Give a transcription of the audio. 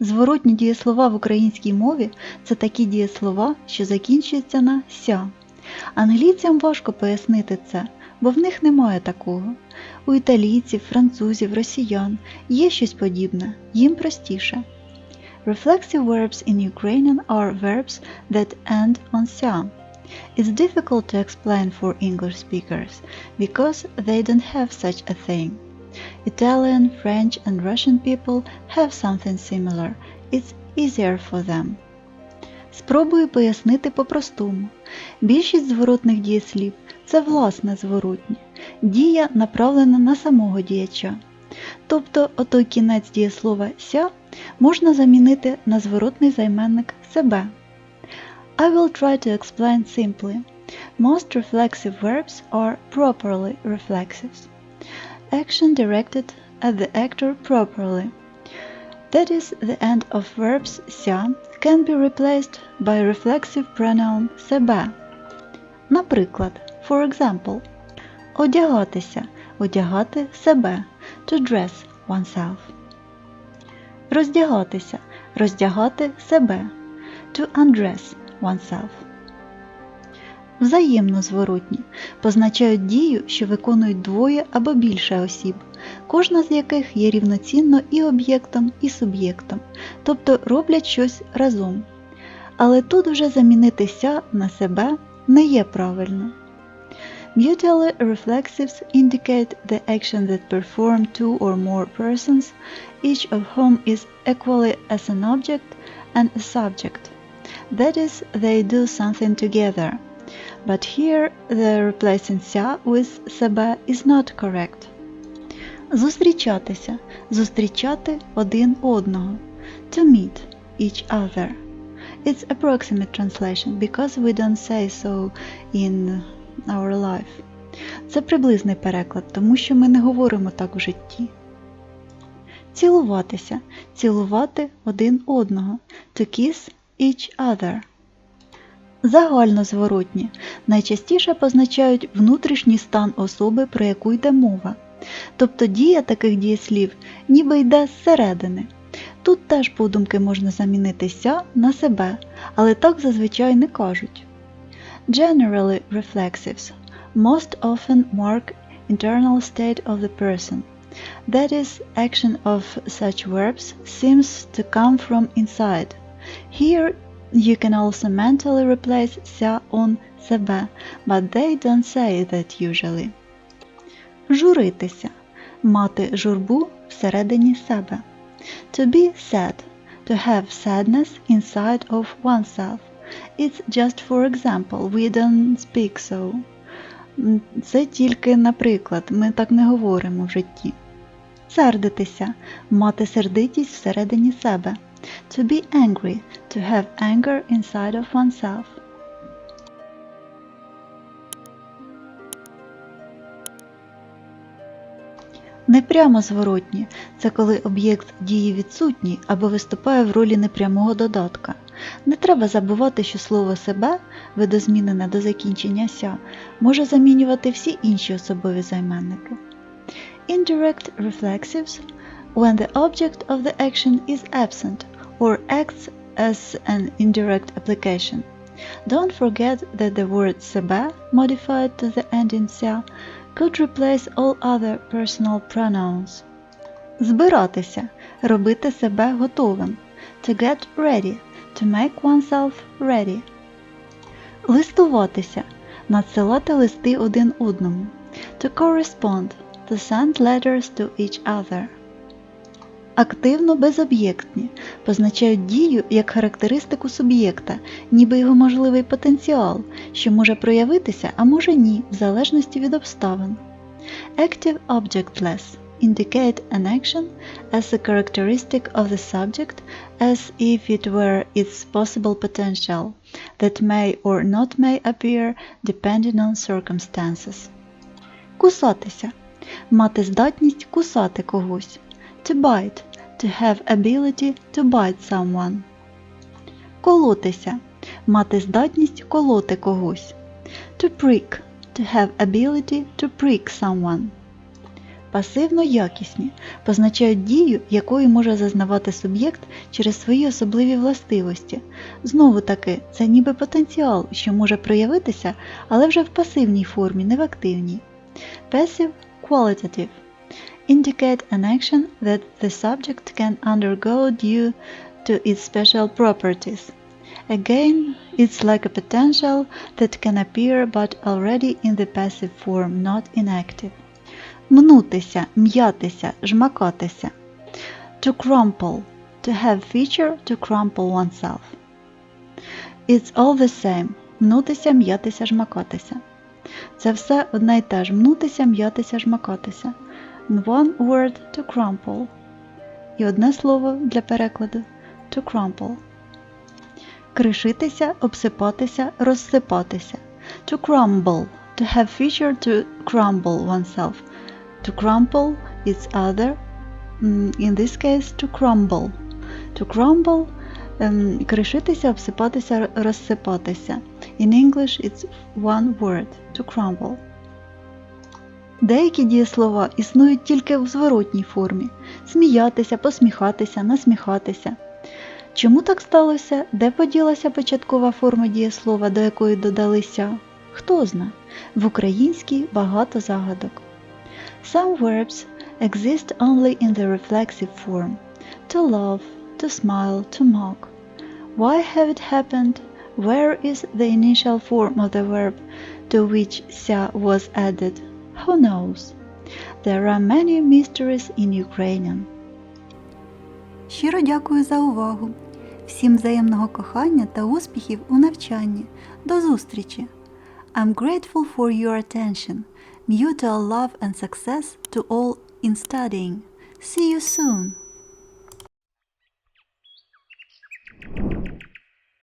Зворотні дієслова в українській мові це такі дієслова, що закінчуються на ся. Англійцям важко пояснити це, бо в них немає такого. У італійців, французів, росіян є щось подібне, їм простіше. Reflexive verbs in Ukrainian are verbs that end on ся. It's difficult to explain for English speakers because they don't have such a thing. Italian, French, and Russian people have something similar. It's easier for them. Спробую пояснити по-простому. Більшість зворотних дієслів це власне зворотні. Дія направлена на самого діяча. Тобто отой кінець дієслова ся можна замінити на зворотний займенник себе. I will try to explain simply. Most reflexive verbs are properly reflexives. Action directed at the actor properly. That is, the end of verbs ся can be replaced by reflexive pronoun себе. Наприклад, for example, одягатися, одягати себе, to dress oneself. Роздягатися, роздягати себе, to undress oneself. Взаємно зворотні позначають дію, що виконують двоє або більше осіб, кожна з яких є рівноцінно і об'єктом, і суб'єктом, тобто роблять щось разом. Але тут вже замінитися на себе не є правильно. Mutually reflexives indicate the action that perform two or more persons, each of whom is equally as an object and a subject. That is, they do something together. But here the replacing ся with себе is not correct. Зустрічатися. Зустрічати один одного. To meet each other. It's approximate translation because we don't say so in our life. Це приблизний переклад, тому що ми не говоримо так у житті. Цілуватися. Цілувати один одного. To kiss each other. Загальнозворотні найчастіше позначають внутрішній стан особи, про яку йде мова. Тобто дія таких дієслів ніби йде зсередини. Тут теж подумки можна замінити ся на себе, але так зазвичай не кажуть. Generally reflexives most often mark internal state of the person. That is, action of such verbs seems to come from inside. Here you can also mentally replace ся on себе, but they don't say that usually. Журитися. Мати журбу всередині себе. To be sad. To have sadness inside of oneself. It's just for example, we don't speak so. Це тільки наприклад, ми так не говоримо в житті. Сердитися. Мати сердитість всередині себе. To be angry. To have anger inside of oneself. Непрямо зворотні це коли об'єкт дії відсутній або виступає в ролі непрямого додатка. Не треба забувати, що слово себе, видозмінене до закінчення ся, може замінювати всі інші особові займенники. Indirect reflexives when the object of the action is absent or acts as an indirect application. Don't forget that the word себе modified to the end in ся could replace all other personal pronouns. Збиратися робити себе готовим. To get ready. To make oneself ready. Листуватися надсилати листи один одному. To correspond. To send letters to each other. Активно безоб'єктні позначають дію як характеристику суб'єкта, ніби його можливий потенціал, що може проявитися, а може ні, в залежності від обставин. Active objectless indicate an action as a characteristic of the subject as if it were its possible potential that may or not may appear depending on circumstances. Кусатися. Мати здатність кусати когось. To bite. To have ability to bite someone. Колотися. Мати здатність колоти когось. To prick. To have ability to prick someone. Пасивно якісні позначають дію, якої може зазнавати суб'єкт через свої особливі властивості. Знову таки, це ніби потенціал, що може проявитися, але вже в пасивній формі, не в активній. Passive qualitative indicate an action that the subject can undergo due to its special properties. Again, it's like a potential that can appear but already in the passive form, not in active. Мнутися, м'ятися, жмакатися. To crumple. To have feature to crumple oneself. It's all the same. Мнутися, м'ятися, жмакатися. Це все одне й те ж. Мнутися, м'ятися, жмакатися. One word to crumple. І одне слово для перекладу to crumple. Кришитися, обсипатися, розсипатися. To crumble. To have feature to crumble oneself. To crumple is other. mm, In this case, to crumble. To crumble ем, кришитися, обсипатися, розсипатися. In English it's one word to crumble. Деякі дієслова існують тільки в зворотній формі сміятися, посміхатися, насміхатися. Чому так сталося? Де поділася початкова форма дієслова, до якої додалися? Хто зна? В українській багато загадок. Some verbs exist only in the reflexive form to love, to smile, to mock. Why have it happened? Where is the initial form of the verb to which ся was added? Who knows? There are many mysteries in Ukrainian. Щиро дякую за увагу. Всім взаємного кохання та успіхів у навчанні. До зустрічі! I'm grateful for your attention. Mutual love and success to all in studying. See you soon!